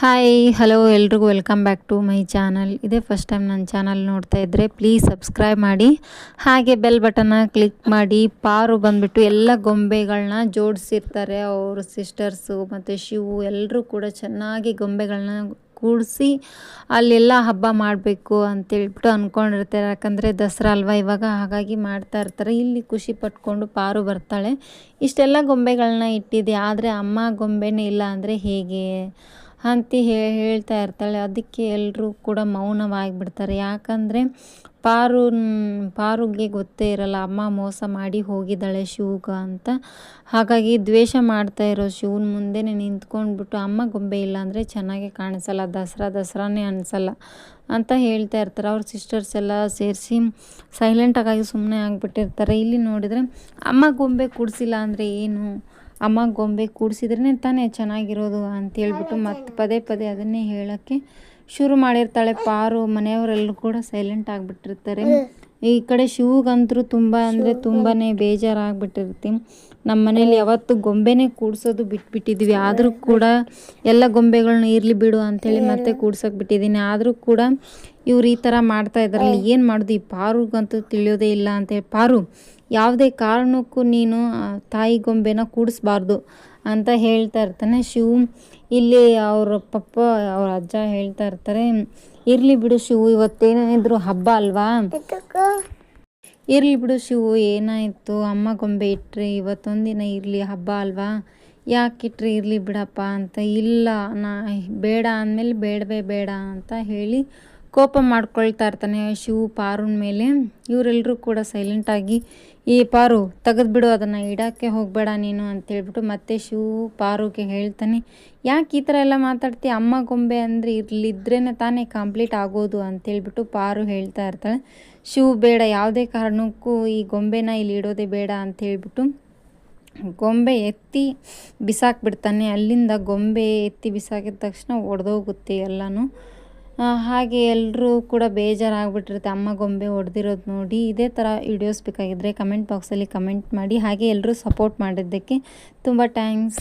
Hi hello ಎಲ್ರಿಗೂ welcome back to my channel ಇದೇ first time ನನ್ನ ಚಾನಲ್ ನೋಡ್ತಾ ಇದ್ದರೆ ಪ್ಲೀಸ್ ಸಬ್ಸ್ಕ್ರೈಬ್ ಮಾಡಿ. ಹಾಗೆ ಬೆಲ್ ಬಟನ್ನ ಕ್ಲಿಕ್ ಮಾಡಿ. ಪಾರು ಬಂದುಬಿಟ್ಟು ಎಲ್ಲ ಗೊಂಬೆಗಳನ್ನ ಜೋಡಿಸಿರ್ತಾರೆ ಅವ್ರ ಸಿಸ್ಟರ್ಸು ಮತ್ತು ಶಿವು ಎಲ್ಲರೂ ಕೂಡ ಚೆನ್ನಾಗಿ ಗೊಂಬೆಗಳನ್ನ ಕೂಡಿಸಿ ಅಲ್ಲೆಲ್ಲ ಹಬ್ಬ ಮಾಡಬೇಕು ಅಂತೇಳ್ಬಿಟ್ಟು ಅಂದ್ಕೊಂಡಿರ್ತಾರೆ ಯಾಕಂದರೆ ದಸರಾ ಅಲ್ವಾ ಇವಾಗ, ಹಾಗಾಗಿ ಮಾಡ್ತಾ ಇರ್ತಾರೆ. ಇಲ್ಲಿ ಖುಷಿ ಪಟ್ಕೊಂಡು ಪಾರು ಬರ್ತಾಳೆ. ಇಷ್ಟೆಲ್ಲ ಗೊಂಬೆಗಳನ್ನ ಇಟ್ಟಿದೆ. ಆದರೆ ಅಮ್ಮ ಗೊಂಬೆನೇ ಇಲ್ಲ ಅಂದರೆ ಹೇಗೆ? ಅಂತ ಹೇಳ್ತಾ ಇರ್ತಾಳೆ. ಅದಕ್ಕೆ ಎಲ್ಲರೂ ಕೂಡ ಮೌನವಾಗಿಬಿಡ್ತಾರೆ. ಯಾಕಂದರೆ ಪಾರು ಪಾರುಗೆ ಗೊತ್ತೇ ಇರಲ್ಲ, ಅಮ್ಮ ಮೋಸ ಮಾಡಿ ಹೋಗಿದ್ದಾಳೆ ಶಿವಗ ಅಂತ. ಹಾಗಾಗಿ ದ್ವೇಷ ಮಾಡ್ತಾ ಇರೋ ಶಿವನ ಮುಂದೆನೇ ನಿಂತ್ಕೊಂಡ್ಬಿಟ್ಟು, ಅಮ್ಮ ಗೊಂಬೆ ಇಲ್ಲ ಅಂದರೆ ಚೆನ್ನಾಗೆ ಕಾಣಿಸಲ್ಲ, ದಸರಾ, ದಸರಾನೇ ಅನಿಸಲ್ಲ ಅಂತ ಹೇಳ್ತಾ ಇರ್ತಾರೆ. ಅವ್ರ ಸಿಸ್ಟರ್ಸ್ ಎಲ್ಲ ಸೇರಿಸಿ ಸೈಲೆಂಟಾಗಿ ಸುಮ್ಮನೆ ಆಗಿಬಿಟ್ಟಿರ್ತಾರೆ. ಇಲ್ಲಿ ನೋಡಿದರೆ, ಅಮ್ಮ ಗೊಂಬೆ ಕೂಡಿಸಿಲ್ಲ ಅಂದರೆ ಏನು? ಅಮ್ಮ ಗೊಂಬೆ ಕೂಡಿಸಿದ್ರೇ ತಾನೇ ಚೆನ್ನಾಗಿರೋದು ಅಂತೇಳ್ಬಿಟ್ಟು ಮತ್ತೆ ಪದೇ ಪದೇ ಅದನ್ನೇ ಹೇಳೋಕ್ಕೆ ಶುರು ಮಾಡಿರ್ತಾಳೆ. ಪಾರು ಮನೆಯವರೆಲ್ಲರೂ ಕೂಡ ಸೈಲೆಂಟ್ ಆಗಿಬಿಟ್ಟಿರ್ತಾರೆ. ಈ ಕಡೆ ಶಿವಗಂತರೂ ತುಂಬ ಅಂದರೆ ತುಂಬಾ ಬೇಜಾರಾಗ್ಬಿಟ್ಟಿರ್ತಿ. ನಮ್ಮ ಮನೇಲಿ ಯಾವತ್ತು ಗೊಂಬೆನೇ ಕೂಡ್ಸೋದು ಬಿಟ್ಬಿಟ್ಟಿದ್ವಿ. ಆದರೂ ಕೂಡ ಎಲ್ಲ ಗೊಂಬೆಗಳನ್ನ ಇರಲಿ ಬಿಡು ಅಂಥೇಳಿ ಮತ್ತೆ ಕೂಡ್ಸೋಕೆ ಬಿಟ್ಟಿದ್ದೀನಿ. ಆದರೂ ಕೂಡ ಇವ್ರು ಈ ಥರ ಮಾಡ್ತಾ ಇದ್ದಾರಲ್ಲ ಏನು ಮಾಡೋದು? ಈ ಪಾರುಗಂತೂ ತಿಳಿಯೋದೇ ಇಲ್ಲ ಅಂತೇಳಿ. ಪಾರು ಯಾವುದೇ ಕಾರಣಕ್ಕೂ ನೀನು ತಾಯಿ ಗೊಂಬೆನ ಕೂಡಿಸ್ಬಾರ್ದು ಅಂತ ಹೇಳ್ತಾ ಇರ್ತಾನೆ ಶಿವು. ಇಲ್ಲಿ ಅವ್ರ ಪಪ್ಪ, ಅವ್ರ ಅಜ್ಜ ಹೇಳ್ತಾ ಇರ್ತಾರೆ, ಇರಲಿ ಬಿಡು ಶಿವು ಇವತ್ತೇನೇನಿದ್ರು ಹಬ್ಬ ಅಲ್ವಾ? ಇರಲಿ ಬಿಡು ಶಿವು, ಏನಾಯಿತು? ಅಮ್ಮ ಗೊಂಬೆ ಇಟ್ರಿ, ಇವತ್ತೊಂದಿನ ಇರಲಿ ಹಬ್ಬ ಅಲ್ವಾ? ಯಾಕೆ ಇಟ್ಟರೆ ಇರಲಿ ಬಿಡಪ್ಪ ಅಂತ? ಇಲ್ಲ, ನಾ, ಬೇಡ ಅಂದ್ಮೇಲೆ ಬೇಡವೇ ಬೇಡ ಅಂತ ಹೇಳಿ ಕೋಪ ಮಾಡ್ಕೊಳ್ತಾ ಇರ್ತಾನೆ ಶಿವು ಪಾರುನ ಮೇಲೆ. ಇವರೆಲ್ಲರೂ ಕೂಡ ಸೈಲೆಂಟಾಗಿ ಈ ಪಾರು, ತೆಗೆದ್ಬಿಡು ಅದನ್ನು, ಇಡೋಕ್ಕೆ ಹೋಗಬೇಡ ನೀನು ಅಂತೇಳ್ಬಿಟ್ಟು ಮತ್ತೆ ಶಿವು ಪಾರುಗೆ ಹೇಳ್ತಾನೆ, ಯಾಕೆ ಈ ಥರ ಎಲ್ಲ ಮಾತಾಡ್ತಿ ಅಮ್ಮ ಗೊಂಬೆ ಅಂದರೆ ಇರ್ಲಿದ್ರೇ ತಾನೇ ಕಂಪ್ಲೀಟ್ ಆಗೋದು ಅಂತೇಳ್ಬಿಟ್ಟು ಪಾರು ಹೇಳ್ತಾ ಇರ್ತಾಳೆ. ಶಿವು, ಬೇಡ, ಯಾವುದೇ ಕಾರಣಕ್ಕೂ ಈ ಗೊಂಬೆನ ಇಲ್ಲಿ ಇಡೋದೇ ಬೇಡ ಅಂತೇಳ್ಬಿಟ್ಟು ಗೊಂಬೆ ಎತ್ತಿ ಬಿಸಾಕ್ಬಿಡ್ತಾನೆ. ಅಲ್ಲಿಂದ ಗೊಂಬೆ ಎತ್ತಿ ಬಿಸಾಕಿದ ತಕ್ಷಣ ಒಡೆದೋಗುತ್ತೆ ಎಲ್ಲನೂ. ಹಾಗೆ ಎಲ್ಲರೂ ಕೂಡ ಬೇಜಾರಾಗ್ಬಿಟ್ಟಿರುತ್ತೆ. ಅಮ್ಮ ಗೊಂಬೆ ಹೊಡೆದಿರೋದು ನೋಡಿ. ಇದೇ ಥರ ವಿಡಿಯೋಸ್ ಬೇಕಾಗಿದ್ದರೆ ಕಮೆಂಟ್ ಬಾಕ್ಸಲ್ಲಿ ಕಮೆಂಟ್ ಮಾಡಿ. ಹಾಗೆ ಎಲ್ಲರೂ ಸಪೋರ್ಟ್ ಮಾಡಿದ್ದಕ್ಕೆ ತುಂಬ ಟ್ಯಾಂಕ್ಸ್